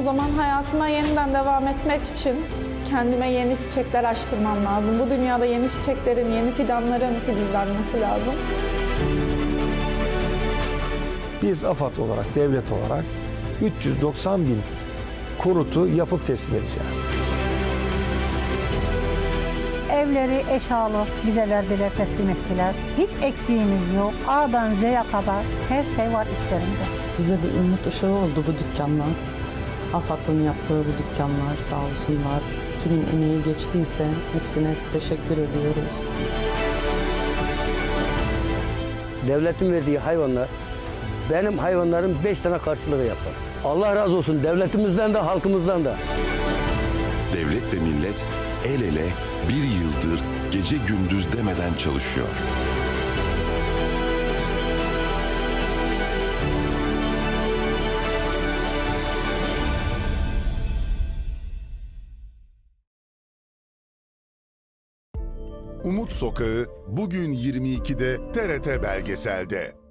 zaman hayatıma yeniden devam etmek için kendime yeni çiçekler açtırmam lazım. Bu dünyada yeni çiçeklerin, yeni fidanların filizlenmesi lazım. Biz AFAD olarak, devlet olarak 390 bin konutu yapıp teslim edeceğiz. Evleri eşyalı bize verdiler, teslim ettiler. Hiç eksiğimiz yok. A'dan Z'ye kadar her şey var içlerinde. Bize bir umut ışığı oldu bu dükkanlar. AFAD'ın yaptığı bu dükkanlar sağ olsunlar. Kimin emeği geçtiyse hepsine teşekkür ediyoruz. Devletin verdiği hayvanlar benim hayvanların beş tane karşılığı yapar. Allah razı olsun devletimizden de halkımızdan da. Devlet ve millet el ele bir yıldır gece gündüz demeden çalışıyor. Umut Sokağı bugün 22'de TRT Belgesel'de.